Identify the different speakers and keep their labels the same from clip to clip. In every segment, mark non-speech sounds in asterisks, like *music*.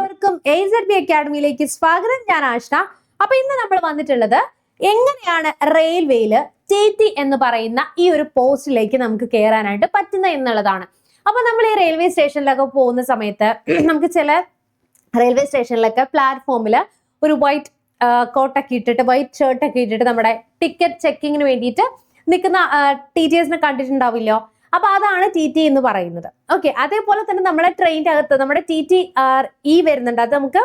Speaker 1: എല്ലാവർക്കും A Z B അക്കാഡമിയിലേക്ക് സ്വാഗതം. ഞാൻ ആഷ്ന. അപ്പൊ ഇന്ന് നമ്മൾ വന്നിട്ടുള്ളത് എങ്ങനെയാണ് റെയിൽവേയിൽ ടി എന്ന് പറയുന്ന ഈ ഒരു പോസ്റ്റിലേക്ക് നമുക്ക് കയറാനായിട്ട് പറ്റുന്ന എന്നുള്ളതാണ്. അപ്പൊ നമ്മൾ ഈ റെയിൽവേ സ്റ്റേഷനിലൊക്കെ പോകുന്ന സമയത്ത് *clears throat* നമുക്ക് ചില റെയിൽവേ സ്റ്റേഷനിലൊക്കെ പ്ലാറ്റ്ഫോമിൽ ഒരു വൈറ്റ് കോട്ടൊക്കെ ഇട്ടിട്ട് വൈറ്റ് ഷർട്ടൊക്കെ ഇട്ടിട്ട് നമ്മുടെ ടിക്കറ്റ് ചെക്കിങ്ങിന് വേണ്ടിയിട്ട് നിൽക്കുന്ന ടി ടി എസിനെ കണ്ടിട്ടുണ്ടാവില്ലോ? അപ്പൊ അതാണ് ടി ടി എന്ന് പറയുന്നത്. ഓക്കെ അതേപോലെ തന്നെ നമ്മുടെ ട്രെയിനിന്റെ അകത്ത് നമ്മുടെ ടി ടി ഇ വരുന്നുണ്ട്. അത് നമുക്ക്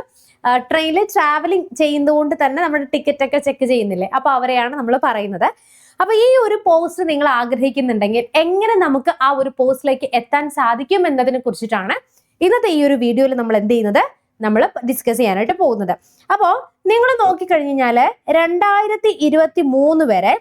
Speaker 1: ട്രെയിനിൽ ട്രാവലിംഗ് ചെയ്യുന്നതുകൊണ്ട് തന്നെ നമ്മുടെ ടിക്കറ്റ് ഒക്കെ ചെക്ക് ചെയ്യുന്നില്ലേ? അപ്പൊ അവരെയാണ് നമ്മൾ പറയുന്നത്. അപ്പൊ ഈ ഒരു പോസ്റ്റ് നിങ്ങൾ ആഗ്രഹിക്കുന്നുണ്ടെങ്കിൽ എങ്ങനെ നമുക്ക് ആ ഒരു പോസ്റ്റിലേക്ക് എത്താൻ സാധിക്കും എന്നതിനെ കുറിച്ചിട്ടാണ് ഇന്നത്തെ ഈ ഒരു വീഡിയോയിൽ നമ്മൾ എന്ത് ചെയ്യുന്നത്? നമ്മൾ ഡിസ്കസ് ചെയ്യാനായിട്ട് പോകുന്നത്. അപ്പോൾ നിങ്ങൾ നോക്കിക്കഴിഞ്ഞാൽ രണ്ടായിരത്തി ഇരുപത്തി മൂന്ന് വരെ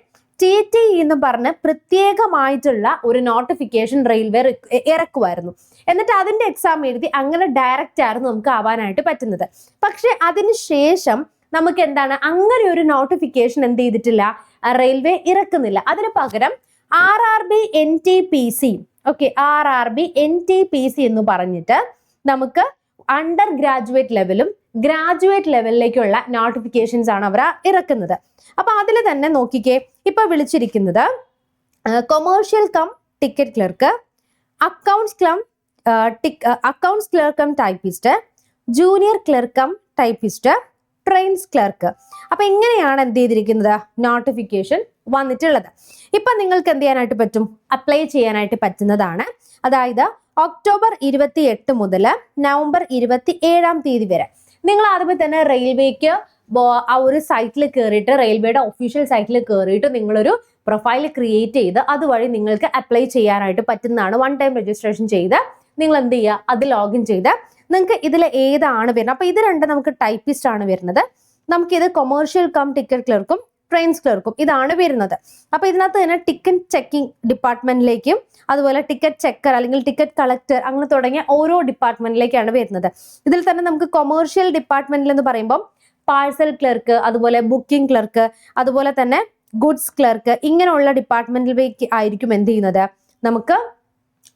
Speaker 1: ടി ടി എന്ന് പറഞ്ഞ് പ്രത്യേകമായിട്ടുള്ള ഒരു നോട്ടിഫിക്കേഷൻ റെയിൽവേ ഇറ- ഇറക്കുമായിരുന്നു. എന്നിട്ട് അതിന്റെ എക്സാം എഴുതി അങ്ങനെ ഡയറക്റ്റ് ആയിരുന്നു നമുക്ക് ആവാനായിട്ട് പറ്റുന്നത്. പക്ഷെ അതിനുശേഷം നമുക്ക് എന്താണ് അങ്ങനെ ഒരു നോട്ടിഫിക്കേഷൻ എന്ത് ചെയ്തിട്ടില്ല? റെയിൽവേ ഇറക്കുന്നില്ല. അതിന് പകരം R R B N T P C okay R R B N T P C എന്ന് പറഞ്ഞിട്ട് നമുക്ക് അണ്ടർ ഗ്രാജുവേറ്റ് ലെവലും ഗ്രാജുവേറ്റ് ലെവലിലേക്കുള്ള നോട്ടിഫിക്കേഷൻസ് ആണ് അവർ ഇറക്കുന്നത്. അപ്പൊ അതിൽ തന്നെ നോക്കിക്കേ ഇപ്പൊ വിളിച്ചിരിക്കുന്നത് commercial cum ticket clerk accounts clerk accounts clerk cum typist junior clerk cum typist trains clerk അപ്പൊ എങ്ങനെയാണ് എന്ത് ചെയ്തിരിക്കുന്നത്? നോട്ടിഫിക്കേഷൻ വന്നിട്ടുള്ളത്. ഇപ്പൊ നിങ്ങൾക്ക് എന്ത് ചെയ്യാനായിട്ട് പറ്റും? അപ്ലൈ ചെയ്യാനായിട്ട് പറ്റുന്നതാണ്. അതായത് ഒക്ടോബർ ഇരുപത്തി എട്ട് മുതൽ നവംബർ ഇരുപത്തി ഏഴാം തീയതി വരെ. നിങ്ങൾ ആദ്യമേ തന്നെ റെയിൽവേക്ക് ആ ഒരു സൈറ്റിൽ കയറിയിട്ട് റെയിൽവേയുടെ ഒഫീഷ്യൽ സൈറ്റിൽ കയറിയിട്ട് നിങ്ങളൊരു പ്രൊഫൈൽ ക്രിയേറ്റ് ചെയ്ത് അതുവഴി നിങ്ങൾക്ക് അപ്ലൈ ചെയ്യാനായിട്ട് പറ്റുന്നതാണ് വൺ ടൈം രജിസ്ട്രേഷൻ ചെയ്ത് നിങ്ങൾ എന്ത് ചെയ്യുക? അത് ലോഗിൻ ചെയ്ത് നിങ്ങൾക്ക് ഇതിൽ ഏതാണ് വരുന്നത്? അപ്പൊ ഇത് രണ്ട് നമുക്ക് ടൈപ്പിസ്റ്റ് ആണ് വരുന്നത്. നമുക്കിത് കൊമേഴ്ഷ്യൽ കം ടിക്കറ്റ് ക്ലർക്കും ട്രെയിൻസ് ക്ലർക്കും ഇതാണ് വരുന്നത്. അപ്പൊ ഇതിനകത്ത് തന്നെ ടിക്കറ്റ് ചെക്കിംഗ് ഡിപ്പാർട്ട്മെന്റിലേക്കും അതുപോലെ ടിക്കറ്റ് ചെക്കർ അല്ലെങ്കിൽ ടിക്കറ്റ് കളക്ടർ അങ്ങനെ തുടങ്ങിയ ഓരോ ഡിപ്പാർട്ട്മെന്റിലേക്കാണ് വരുന്നത്. ഇതിൽ തന്നെ നമുക്ക് കൊമേഴ്ഷ്യൽ ഡിപ്പാർട്ട്മെന്റിൽ എന്ന് പറയുമ്പോൾ പാഴ്സൽ ക്ലർക്ക് അതുപോലെ ബുക്കിംഗ് ക്ലർക്ക് അതുപോലെ തന്നെ ഗുഡ്സ് ക്ലർക്ക് ഇങ്ങനെയുള്ള ഡിപ്പാർട്ട്മെന്റിലേക്ക് ആയിരിക്കും എന്ത് ചെയ്യുന്നത്? നമുക്ക്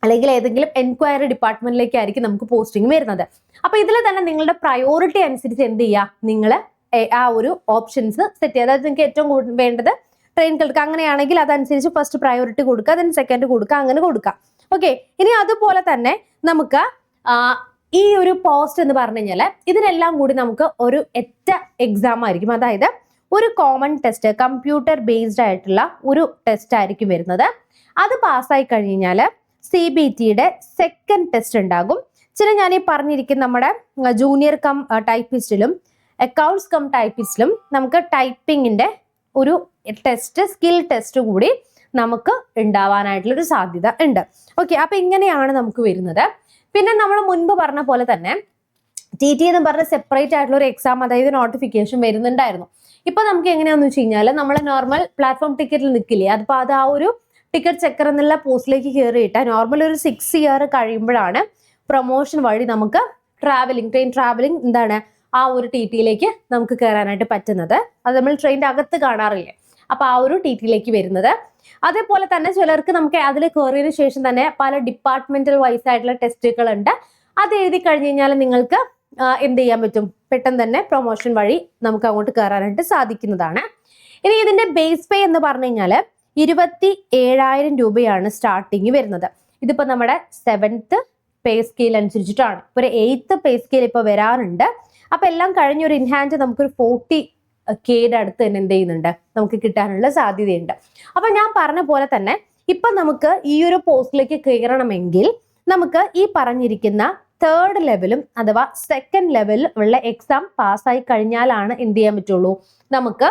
Speaker 1: അല്ലെങ്കിൽ ഏതെങ്കിലും എൻക്വയറി ഡിപ്പാർട്ട്മെന്റിലേക്കായിരിക്കും നമുക്ക് പോസ്റ്റിംഗ് വരുന്നത്. അപ്പൊ ഇതിൽ തന്നെ നിങ്ങളുടെ പ്രയോറിറ്റി അനുസരിച്ച് എന്ത് ചെയ്യുക? നിങ്ങൾ ആ ഒരു ഓപ്ഷൻസ് സെറ്റ് ചെയ്യുക. അതായത് നിങ്ങൾക്ക് ഏറ്റവും കൂടുതൽ വേണ്ടത് ട്രെയിൻ ക്ലർക്ക് അങ്ങനെയാണെങ്കിൽ അതനുസരിച്ച് ഫസ്റ്റ് പ്രയോറിറ്റി കൊടുക്കുക അതിന് സെക്കൻഡ് കൊടുക്കുക അങ്ങനെ കൊടുക്കുക. ഓക്കെ ഇനി അതുപോലെ തന്നെ നമുക്ക് ഈ ഒരു പോസ്റ്റ് എന്ന് പറഞ്ഞു കഴിഞ്ഞാൽ ഇതിനെല്ലാം കൂടി നമുക്ക് ഒരു എറ്റ എക്സാം ആയിരിക്കും. അതായത് ഒരു കോമൺ ടെസ്റ്റ് കമ്പ്യൂട്ടർ ബേസ്ഡ് ആയിട്ടുള്ള ഒരു ടെസ്റ്റ് ആയിരിക്കും വരുന്നത്. അത് പാസ്സായി കഴിഞ്ഞാൽ സി ബി ടിയുടെ സെക്കൻഡ് ടെസ്റ്റ് ഉണ്ടാകും. ചില ഞാൻ ഈ പറഞ്ഞിരിക്കുന്ന നമ്മുടെ ജൂനിയർ കം ടൈപ്പിസ്റ്റിലും അക്കൗണ്ട്സ് കം ടൈപ്പിസ്റ്റിലും നമുക്ക് ടൈപ്പിങ്ങിന്റെ ഒരു ടെസ്റ്റ് സ്കിൽ ടെസ്റ്റ് കൂടി നമുക്ക് ഉണ്ടാവാനായിട്ടുള്ള ഒരു സാധ്യത ഉണ്ട്. ഓക്കെ അപ്പൊ ഇങ്ങനെയാണ് നമുക്ക് വരുന്നത്. പിന്നെ നമ്മൾ മുൻപ് പറഞ്ഞ പോലെ തന്നെ ടി ടി എന്ന് പറഞ്ഞ സെപ്പറേറ്റ് ആയിട്ടുള്ള ഒരു എക്സാം അതായത് നോട്ടിഫിക്കേഷൻ വരുന്നുണ്ടായിരുന്നു. ഇപ്പൊ നമുക്ക് എങ്ങനെയാന്ന് വെച്ച് കഴിഞ്ഞാൽ നമ്മൾ നോർമൽ പ്ലാറ്റ്ഫോം ടിക്കറ്റിൽ നിൽക്കില്ലേ അതിപ്പോ അത് ആ ഒരു ടിക്കറ്റ് ചെക്കർ എന്നുള്ള പോസ്റ്റിലേക്ക് കയറിയിട്ട് നോർമൽ ഒരു സിക്സ് ഇയർ കഴിയുമ്പോഴാണ് പ്രൊമോഷൻ വഴി നമുക്ക് ട്രാവലിംഗ് ട്രെയിൻ ട്രാവലിംഗ് എന്താണ് ആ ഒരു ടി ടിയിലേക്ക് നമുക്ക് കയറാനായിട്ട് പറ്റുന്നത്. അത് നമ്മൾ ട്രെയിനിന്റെ അകത്ത് കാണാറില്ലേ? അപ്പൊ ആ ഒരു ടി ടിയിലേക്ക് വരുന്നത്. അതേപോലെ തന്നെ ചിലർക്ക് നമുക്ക് അതിൽ കയറിയതിനു ശേഷം തന്നെ പല ഡിപ്പാർട്ട്മെന്റൽ വൈസ് ആയിട്ടുള്ള ടെസ്റ്റുകൾ ഉണ്ട് അത് എഴുതി കഴിഞ്ഞു കഴിഞ്ഞാൽ നിങ്ങൾക്ക് എന്ത് ചെയ്യാൻ പറ്റും? പെട്ടെന്ന് തന്നെ പ്രൊമോഷൻ വഴി നമുക്ക് അങ്ങോട്ട് കയറാനായിട്ട് സാധിക്കുന്നതാണ്. ഇനി ഇതിന്റെ ബേസ് പേ എന്ന് പറഞ്ഞു കഴിഞ്ഞാൽ ഇരുപത്തി ഏഴായിരം രൂപയാണ് സ്റ്റാർട്ടിങ് വരുന്നത്. ഇതിപ്പോ നമ്മുടെ സെവൻത്ത് പേ സ്കെയിൽ അനുസരിച്ചിട്ടാണ്. ഒരു എയ്ത്ത് പേ സ്കെയിൽ ഇപ്പൊ വരാറുണ്ട്. അപ്പൊ എല്ലാം കഴിഞ്ഞ ഒരു ഇൻഹാൻഡ് നമുക്കൊരു ഫോർട്ടി കെയുടെ അടുത്ത് തന്നെ എന്ത് ചെയ്യുന്നുണ്ട്? നമുക്ക് കിട്ടാനുള്ള സാധ്യതയുണ്ട്. അപ്പൊ ഞാൻ പറഞ്ഞ പോലെ തന്നെ ഇപ്പൊ നമുക്ക് ഈ ഒരു പോസ്റ്റിലേക്ക് കയറണമെങ്കിൽ നമുക്ക് ഈ പറഞ്ഞിരിക്കുന്ന തേർഡ് ലെവലും അഥവാ സെക്കൻഡ് ലെവലിൽ ഉള്ള എക്സാം പാസ്സായി കഴിഞ്ഞാലാണ് എന്ത് ചെയ്യാൻ പറ്റുള്ളൂ? നമുക്ക്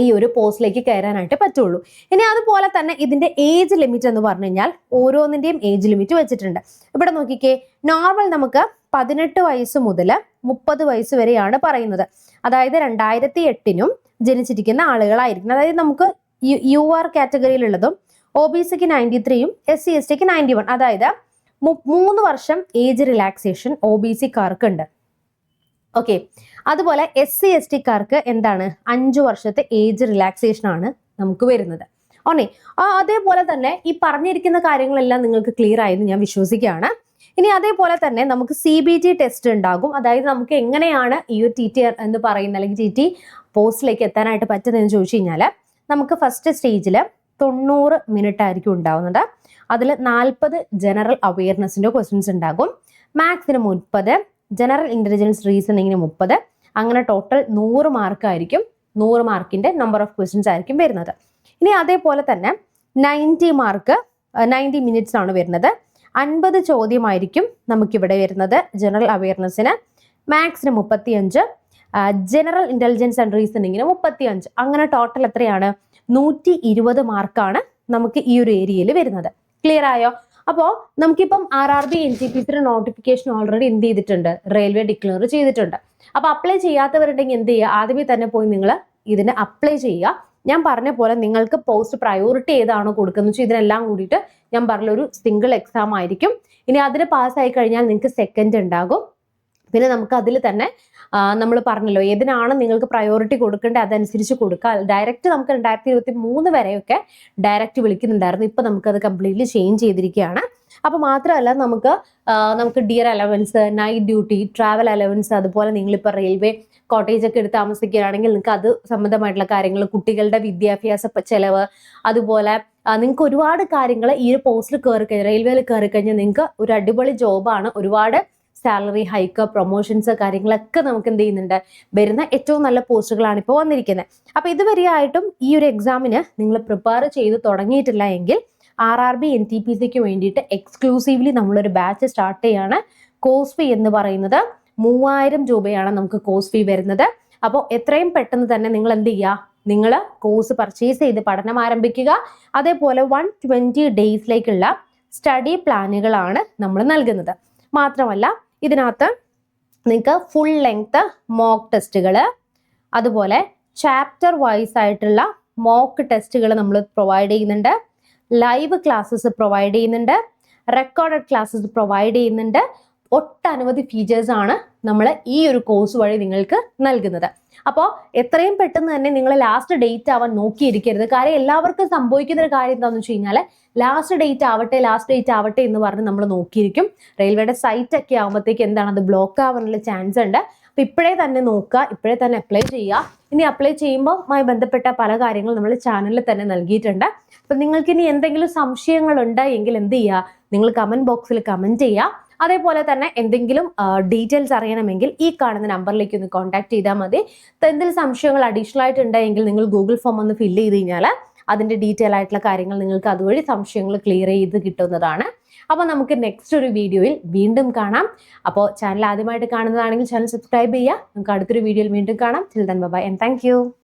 Speaker 1: ഈ ഒരു പോസ്റ്റിലേക്ക് കയറാനായിട്ട് പറ്റുള്ളൂ. ഇനി അതുപോലെ തന്നെ ഇതിന്റെ ഏജ് ലിമിറ്റ് എന്ന് പറഞ്ഞു കഴിഞ്ഞാൽ ഓരോന്നിന്റെയും ഏജ് ലിമിറ്റ് വെച്ചിട്ടുണ്ട്. ഇവിടെ നോക്കിക്കേ നോർമൽ നമുക്ക് പതിനെട്ട് വയസ്സ് മുതൽ മുപ്പത് വയസ്സ് വരെയാണ് പറയുന്നത്. അതായത് രണ്ടായിരത്തി എട്ടിനും ജനിച്ചിരിക്കുന്ന ആളുകളായിരിക്കും അതായത് നമുക്ക് യു ആർ കാറ്റഗറിയിലുള്ളതും ഒ ബി സിക്ക് നയന്റി ത്രീയും എസ് സി എസ് ടിക്ക് നയന്റി വൺ അതായത് മൂന്ന് വർഷം ഏജ് റിലാക്സേഷൻ ഒ ബി സിക്കാർക്ക് ഉണ്ട് ഓക്കെ അതുപോലെ എസ് സി എസ് ടിക്കാർക്ക് എന്താണ്? അഞ്ചു വർഷത്തെ ഏജ് റിലാക്സേഷൻ ആണ് നമുക്ക് വരുന്നത്. ഓണേ അതേപോലെ തന്നെ ഈ പറഞ്ഞിരിക്കുന്ന കാര്യങ്ങളെല്ലാം നിങ്ങൾക്ക് ക്ലിയർ ആയെന്ന് ഞാൻ വിശ്വസിക്കുകയാണ്. ഇനി അതേപോലെ തന്നെ നമുക്ക് സി ബി ടി ടെസ്റ്റ് ഉണ്ടാകും. അതായത് നമുക്ക് എങ്ങനെയാണ് ഈ ഒരു ടി ടി എന്ന് പറയുന്ന അല്ലെങ്കിൽ ടി ടി പോസ്റ്റിലേക്ക് എത്താനായിട്ട് പറ്റുന്നതെന്ന് ചോദിച്ചു കഴിഞ്ഞാൽ നമുക്ക് ഫസ്റ്റ് സ്റ്റേജിൽ തൊണ്ണൂറ് മിനിറ്റ് ആയിരിക്കും ഉണ്ടാവുന്നത്. അതിൽ നാൽപ്പത് ജനറൽ അവയർനെസ്സിന്റെ ക്വസ്റ്റ്യൻസ് ഉണ്ടാകും. മാത്സിന് മുപ്പത് ജനറൽ ഇന്റലിജൻസ് റീസണിങ്ങിന് മുപ്പത്. അങ്ങനെ ടോട്ടൽ നൂറ് മാർക്കായിരിക്കും നൂറ് മാർക്കിന്റെ നമ്പർ ഓഫ് ക്വസ്റ്റ്യൻസ് ആയിരിക്കും വരുന്നത്. ഇനി അതേപോലെ തന്നെ നയന്റി മാർക്ക് നയന്റി മിനിറ്റ്സ് ആണ് വരുന്നത്. അൻപത് ചോദ്യമായിരിക്കും നമുക്കിവിടെ വരുന്നത് ജനറൽ അവയർനെസ്സിന് മാത്സിന് മുപ്പത്തിയഞ്ച് ജനറൽ ഇന്റലിജൻസ് ആൻഡ് റീസണിങ്ങിന് മുപ്പത്തിയഞ്ച്. അങ്ങനെ ടോട്ടൽ എത്രയാണ്? നൂറ്റി ഇരുപത് മാർക്കാണ് നമുക്ക് ഈ ഒരു ഏരിയയിൽ വരുന്നത്. ക്ലിയർ ആയോ? അപ്പോൾ നമുക്കിപ്പം R R B N G P സിയുടെ നോട്ടിഫിക്കേഷൻ ഓൾറെഡി എന്ത് ചെയ്തിട്ടുണ്ട്? റെയിൽവേ ഡിക്ലെയർ ചെയ്തിട്ടുണ്ട്. അപ്പോൾ അപ്ലൈ ചെയ്യാത്തവരുണ്ടെങ്കിൽ എന്ത് ചെയ്യുക? ആദ്യമേ തന്നെ പോയി നിങ്ങൾ ഇതിന് അപ്ലൈ ചെയ്യുക. ഞാൻ പറഞ്ഞ പോലെ നിങ്ങൾക്ക് പോസ്റ്റ് പ്രയോറിറ്റി ഏതാണോ കൊടുക്കുന്നത് വെച്ചാൽ ഇതിനെല്ലാം കൂടിയിട്ട് ഞാൻ പറഞ്ഞ ഒരു സിംഗിൾ എക്സാം ആയിരിക്കും. ഇനി അതിന് പാസ്സായി കഴിഞ്ഞാൽ നിങ്ങൾക്ക് സെക്കൻഡ് ഉണ്ടാകും. പിന്നെ നമുക്ക് അതിൽ തന്നെ നമ്മൾ പറഞ്ഞല്ലോ ഏതിനാണ് നിങ്ങൾക്ക് പ്രയോറിറ്റി കൊടുക്കേണ്ടത് അതനുസരിച്ച് കൊടുക്കുക. ഡയറക്റ്റ് നമുക്ക് രണ്ടായിരത്തി ഇരുപത്തി മൂന്ന് വരെയൊക്കെ ഡയറക്റ്റ് വിളിക്കുന്നുണ്ടായിരുന്നു. ഇപ്പൊ നമുക്കത് കംപ്ലീറ്റ്ലി ചേഞ്ച് ചെയ്തിരിക്കുകയാണ്. അപ്പൊ മാത്രമല്ല നമുക്ക് നമുക്ക് dear allowance night duty travel allowance അതുപോലെ നിങ്ങളിപ്പോൾ റെയിൽവേ കോട്ടേജ് ഒക്കെ എടുത്ത് താമസിക്കുകയാണെങ്കിൽ നിങ്ങൾക്ക് അത് സംബന്ധമായിട്ടുള്ള കാര്യങ്ങൾ കുട്ടികളുടെ വിദ്യാഭ്യാസ ചെലവ് അതുപോലെ നിങ്ങൾക്ക് ഒരുപാട് കാര്യങ്ങൾ ഈ ഒരു പോസ്റ്റിൽ കയറി കഴിഞ്ഞാൽ റെയിൽവേയിൽ കയറി കഴിഞ്ഞാൽ നിങ്ങൾക്ക് ഒരു അടിപൊളി ജോബാണ് ഒരുപാട് സാലറി ഹൈക്ക് പ്രൊമോഷൻസ് കാര്യങ്ങളൊക്കെ നമുക്ക് എന്ത് ചെയ്യുന്നുണ്ട്? വരുന്ന ഏറ്റവും നല്ല പോസ്റ്റുകളാണ് ഇപ്പോൾ വന്നിരിക്കുന്നത് അപ്പോൾ ഇതുവരെയായിട്ടും ഈ ഒരു എക്സാമിന് നിങ്ങൾ പ്രിപ്പയർ ചെയ്ത് തുടങ്ങിയിട്ടില്ല എങ്കിൽ R R B N T P സിക്ക് വേണ്ടിയിട്ട് എക്സ്ക്ലൂസീവ്ലി നമ്മളൊരു ബാച്ച് സ്റ്റാർട്ട് ചെയ്യാണ്. കോഴ്സ് ഫീ എന്ന് പറയുന്നത് മൂവായിരം രൂപയാണ് നമുക്ക് കോഴ്സ് ഫീ വരുന്നത്. അപ്പോൾ എത്രയും പെട്ടെന്ന് തന്നെ നിങ്ങൾ എന്ത് ചെയ്യുക നിങ്ങൾ കോഴ്സ് പർച്ചേസ് ചെയ്ത് പഠനം ആരംഭിക്കുക. അതേപോലെ വൺ ട്വന്റി ഡേയ്സിലേക്കുള്ള സ്റ്റഡി പ്ലാനുകളാണ് നമ്മൾ നൽകുന്നത്. മാത്രമല്ല ഇതിനകത്ത് നിങ്ങൾക്ക് ഫുൾ ലെങ്ത് മോക്ക് ടെസ്റ്റുകൾ അതുപോലെ ചാപ്റ്റർ വൈസ് ആയിട്ടുള്ള മോക്ക് ടെസ്റ്റുകൾ നമ്മൾ പ്രൊവൈഡ് ചെയ്യുന്നുണ്ട്. ലൈവ് ക്ലാസ്സസ് പ്രൊവൈഡ് ചെയ്യുന്നുണ്ട്. റെക്കോർഡഡ് ക്ലാസ്സസ് പ്രൊവൈഡ് ചെയ്യുന്നുണ്ട്. ഒട്ടനവധി ഫീച്ചേഴ്സ് ആണ് നമ്മൾ ഈ ഒരു കോഴ്സ് വഴി നിങ്ങൾക്ക് നൽകുന്നത്. അപ്പോൾ എത്രയും പെട്ടെന്ന് തന്നെ നിങ്ങൾ ലാസ്റ്റ് ഡേറ്റ് ആവാൻ നോക്കിയിരിക്കരുത്. കാര്യം എല്ലാവർക്കും സംഭവിക്കുന്ന ഒരു കാര്യം എന്താണെന്ന് വെച്ച് കഴിഞ്ഞാൽ ലാസ്റ്റ് ഡേറ്റ് ആവട്ടെ ലാസ്റ്റ് ഡേറ്റ് ആവട്ടെ എന്ന് പറഞ്ഞ് നമ്മൾ നോക്കിയിരിക്കും. റെയിൽവേയുടെ സൈറ്റ് ഒക്കെ ആകുമ്പോഴത്തേക്ക് എന്താണ് അത് ബ്ലോക്ക് ആവാനുള്ള ചാൻസ് ഉണ്ട്. അപ്പൊ ഇപ്പോഴേ തന്നെ നോക്കുക ഇപ്പോഴേ തന്നെ അപ്ലൈ ചെയ്യുക. ഇനി അപ്ലൈ ചെയ്യുമ്പോൾ ആയി ബന്ധപ്പെട്ട പല കാര്യങ്ങളും നമ്മൾ ചാനലിൽ തന്നെ നൽകിയിട്ടുണ്ട്. അപ്പൊ നിങ്ങൾക്ക് ഇനി എന്തെങ്കിലും സംശയങ്ങളുണ്ട് എങ്കിൽ എന്ത് ചെയ്യുക? നിങ്ങൾ കമന്റ് ബോക്സിൽ കമന്റ് ചെയ്യുക. അതേപോലെ തന്നെ എന്തെങ്കിലും ഡീറ്റെയിൽസ് അറിയണമെങ്കിൽ ഈ കാണുന്ന നമ്പറിലേക്ക് ഒന്ന് കോൺടാക്ട് ചെയ്താൽ മതി. എന്തെങ്കിലും സംശയങ്ങൾ അഡീഷണൽ ആയിട്ട് ഉണ്ടായെങ്കിൽ നിങ്ങൾ ഗൂഗിൾ ഫോം ഒന്ന് ഫില്ല് ചെയ്ത് കഴിഞ്ഞാൽ അതിന്റെ ഡീറ്റെയിൽ ആയിട്ടുള്ള കാര്യങ്ങൾ നിങ്ങൾക്ക് അതുവഴി സംശയങ്ങൾ ക്ലിയർ ചെയ്ത് കിട്ടുന്നതാണ്. അപ്പോൾ നമുക്ക് നെക്സ്റ്റ് ഒരു വീഡിയോയിൽ വീണ്ടും കാണാം. അപ്പോൾ ചാനൽ ആദ്യമായിട്ട് കാണുന്നതാണെങ്കിൽ ചാനൽ സബ്സ്ക്രൈബ് ചെയ്യുക. നമുക്ക് അടുത്തൊരു വീഡിയോയിൽ വീണ്ടും കാണാം. Till then bye and thank